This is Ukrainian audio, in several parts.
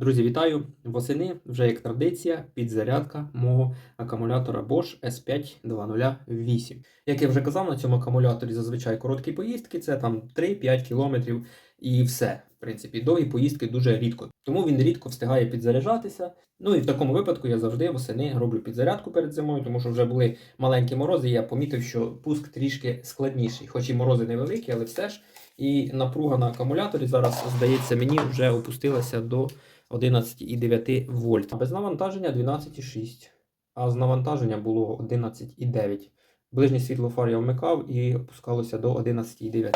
Друзі, вітаю! Восени вже як традиція підзарядка мого акумулятора Bosch S5 Як я вже казав, на цьому акумуляторі зазвичай короткі поїздки, це там 3-5 кілометрів і все. В принципі, довгі поїздки дуже рідко. Тому він рідко встигає підзаряджатися. Ну і в такому випадку я завжди восени роблю підзарядку перед зимою, тому що вже були маленькі морози, і я помітив, що пуск трішки складніший. Хоч і морози невеликі, але все ж. І напруга на акумуляторі зараз, здається, мені вже опустилася до 11,9 вольт. Без навантаження 12,6. А з навантаження було 11,9. Ближнє світло фар я вмикав і опускалося до 11,9.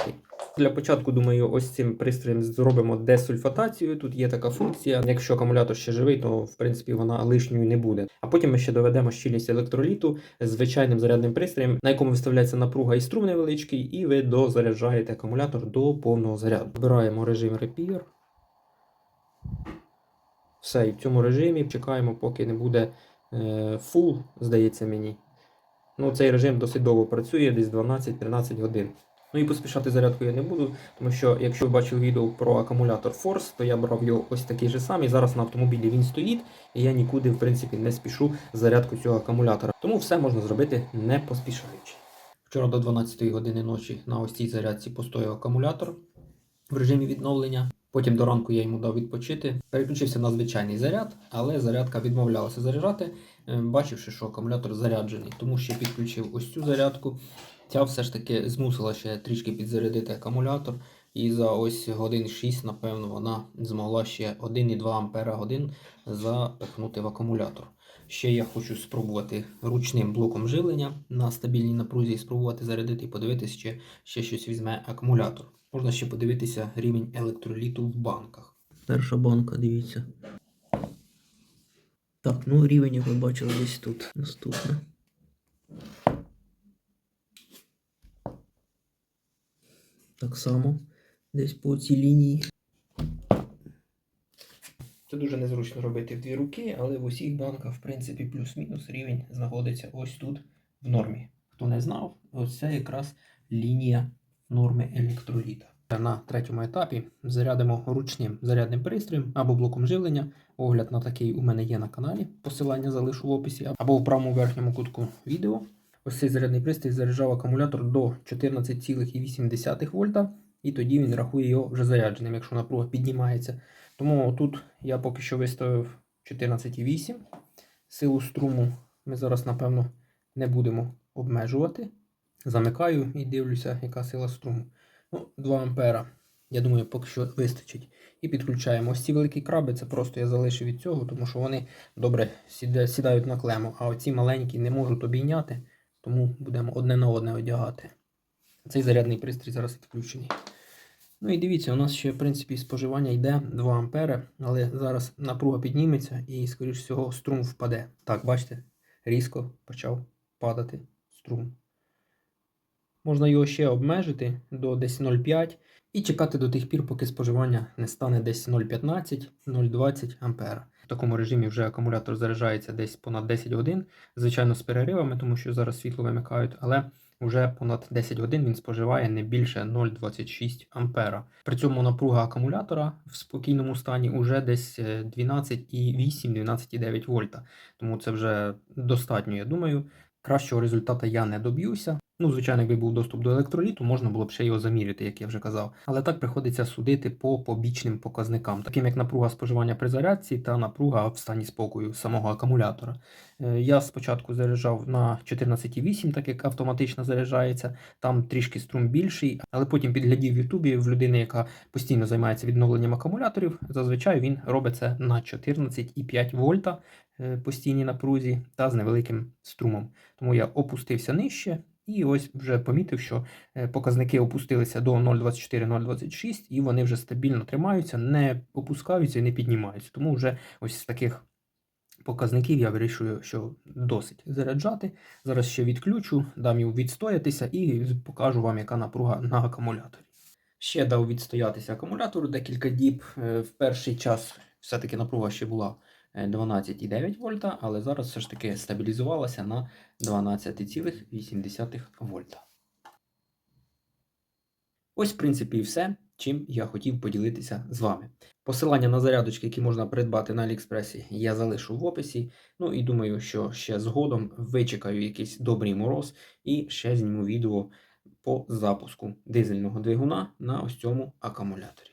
Для початку, думаю, ось цим пристроєм зробимо десульфатацію. Тут є така функція. Якщо акумулятор ще живий, то в принципі вона лишньою не буде. А потім ми ще доведемо щільність електроліту звичайним зарядним пристроєм, на якому виставляється напруга і струм невеличкий, і ви дозаряджаєте акумулятор до повного заряду. Вибираємо режим Repair. Все, і в цьому режимі чекаємо, поки не буде е, full, здається мені. Ну, Цей режим досить довго працює, десь 12-13 годин. Ну і поспішати зарядку я не буду, тому що якщо ви бачили відео про акумулятор Force, то я брав його ось такий же самий. Зараз на автомобілі він стоїть, і я нікуди в принципі не спішу зарядку цього акумулятора. Тому все можна зробити не поспішаючи. Вчора до 12 години ночі на ось цій зарядці постояв акумулятор в режимі відновлення. Потім до ранку я йому дав відпочити. Переключився на звичайний заряд, але зарядка відмовлялася заряджати, е, бачивши, що акумулятор заряджений. Тому ще підключив ось цю зарядку. Ця все ж таки змусила ще трішки підзарядити акумулятор. І за ось годин 6, напевно, вона змогла ще 1,2 Ампера годин запихнути в акумулятор. Ще я хочу спробувати ручним блоком живлення на стабільній напрузі, спробувати зарядити і подивитися, чи ще щось візьме акумулятор. Можна ще подивитися рівень електроліту в банках. Перша банка, дивіться. Так, ну рівень, як ви бачили, десь тут. Наступне. Так само, десь по цій лінії. Це дуже незручно робити в дві руки, але в усіх банках, в принципі, плюс-мінус рівень знаходиться ось тут в нормі. Хто не знав, ось це якраз лінія норми електроліта. На третьому етапі зарядимо ручним зарядним пристроєм або блоком живлення. Огляд на такий у мене є на каналі. Посилання залишу в описі або в правому верхньому кутку відео. Ось цей зарядний пристрій заряджав акумулятор до 14,8 вольта, і тоді він рахує його вже зарядженим, якщо напруга піднімається. Тому тут я поки що виставив 14,8. Силу струму ми зараз, напевно, не будемо обмежувати. Замикаю і дивлюся, яка сила струму. Ну, 2 ампера. Я думаю, поки що вистачить. І підключаємо. Ось ці великі краби, це просто я залишив від цього, тому що вони добре сідають на клему. А оці маленькі не можуть обійняти, тому будемо одне на одне одягати. Цей зарядний пристрій зараз відключений. Ну і дивіться, у нас ще, в принципі, споживання йде 2 ампери, але зараз напруга підніметься і, скоріш всього, струм впаде. Так, бачите, різко почав падати струм. Можна його ще обмежити до десь 0,5 і чекати до тих пір, поки споживання не стане десь 0,15-0,20 А. В такому режимі вже акумулятор заряджається десь понад 10 годин, звичайно, з переривами, тому що зараз світло вимикають, але вже понад 10 годин він споживає не більше 0,26 А. При цьому напруга акумулятора в спокійному стані вже десь 12,8-12,9 вольта. Тому це вже достатньо, я думаю. Кращого результату я не доб'юся. Ну, звичайно, якби був доступ до електроліту, можна було б ще його заміряти, як я вже казав. Але так приходиться судити по побічним показникам, таким як напруга споживання при зарядці та напруга в стані спокою самого акумулятора. Е, я спочатку заряджав на 14,8, так як автоматично заряджається, там трішки струм більший, але потім підглядів в Ютубі в людини, яка постійно займається відновленням акумуляторів. Зазвичай він робить це на 14,5 вольта е, постійній напрузі та з невеликим струмом. Тому я опустився нижче. І ось вже помітив, що е, показники опустилися до 0,24-0,26, і вони вже стабільно тримаються, не опускаються і не піднімаються. Тому вже ось з таких показників я вирішую, що досить заряджати. Зараз ще відключу, дам йому відстоятися і покажу вам, яка напруга на акумуляторі. Ще дав відстоятися акумулятору декілька діб. Е, в перший час все-таки напруга ще була. 12,9 вольта, але зараз все ж таки стабілізувалася на 12,8 вольта. Ось, в принципі, і все. чим я хотів поділитися з вами. Посилання на зарядочки, які можна придбати на Аліекспресі, я залишу в описі. Ну і думаю, що ще згодом вичекаю якийсь добрий мороз і ще зніму відео по запуску дизельного двигуна на ось цьому акумуляторі.